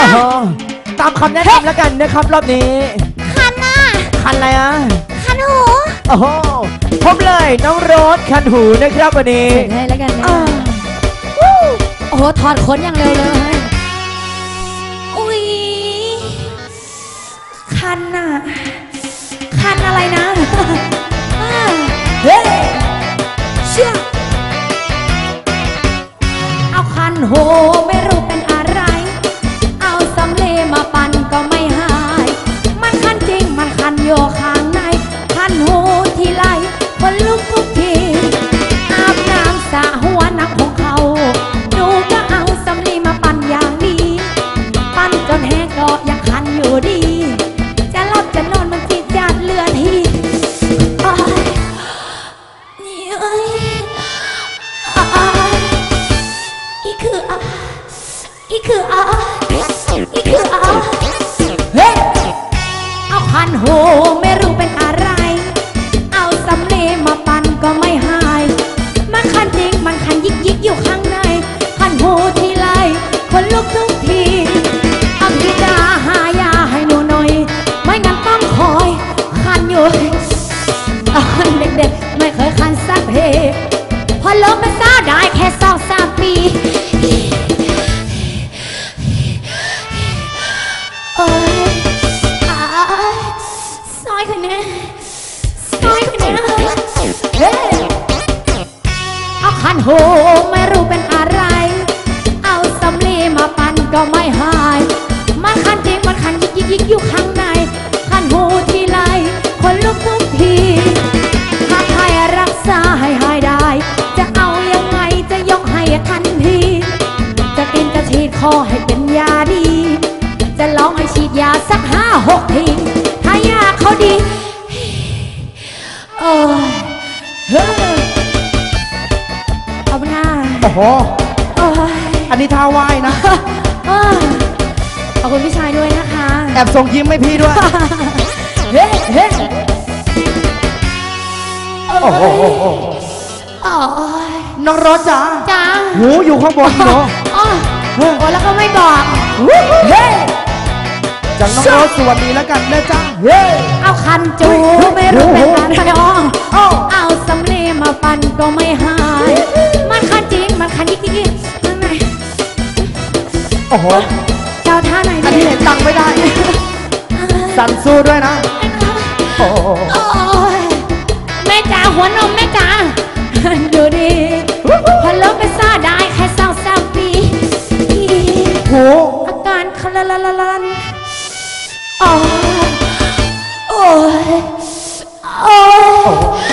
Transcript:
จ้ะอ๋อตามคำแนะนำแล้วกันนะครับรอบนี้ คันน่ะคันอะไรอะคันหูโอ้โหพบเลยน้องโรสคันหูนะครับวันนี้ เปิดให้แล้วกันนะอ่าโอ้โหถอดขนอย่างเร็วเลยอุ้ยคันน่ะคันอะไรนะอ่าเฮ้ยเชื่อเอาคันโหไม่ อีคืออะอีคืออะเฮ้เอาคันโหไม่รู้เป็นอะไร เอาสำลีมาปั่นก็ไม่หาย มันคันจริงมันคันยิกยิกอยู่ข้างใน คันโหทีไรคนลุกทุกทีอภิดาหายาให้หนูหน่อย ไม่งั้นต้องคอย คันอยู่ตอนเด็กๆไม่เคยคันสักเพพอเลิกเป็น คันโหไม่รู้เป็นอะไร เอาสำลีมาปั่นก็ไม่หาย มันคันจริงมันคันยิกยิกยิกอยู่ข้างใน คันหูทีไรคนลุกทุกที ถ้าใครรักษาให้หายได้ จะเอายังไงจะยกให้ทันที จะกินจะฉีดคอให้เป็นยาดี จะลองให้ฉีดยาสักห้าหกที เอาหน้าโอ้โห โอ้ยอันนี้ท่าว่ายนะเออขอบคุณพี่ชายด้วยนะคะ แอบส่งยิ้มให้พี่ด้วย เฮ้เฮ้โอ้โหโอ้โหโอ้โหโอ้ยน้องโรสจ๋าจ้าหูอยู่ข้างบนเนาะอ๋อเฮ้ยโอ้แล้วก็ไม่บอกเฮ้ยจากน้องโรสสวัสดีแล้วกันนะจ๊ะเฮ้ยเอาคันจูไม่รู้เป็นอะไรอ๋อเอ้าเอาสำลีมาปั่นก็ไม่หา โอ้โหเจ้าท่าไหนอันนี้เห็นตังไม่ได้ สั่นสู้ด้วยนะโอ้ยแม่จ๋าหัวนมแม่จ๋าดูดิพอเลิกไปซ่าได้แค่เศร้าเศร้ปีโหอาการคลาลาลาโอ้ยโอ้ยโอ้ย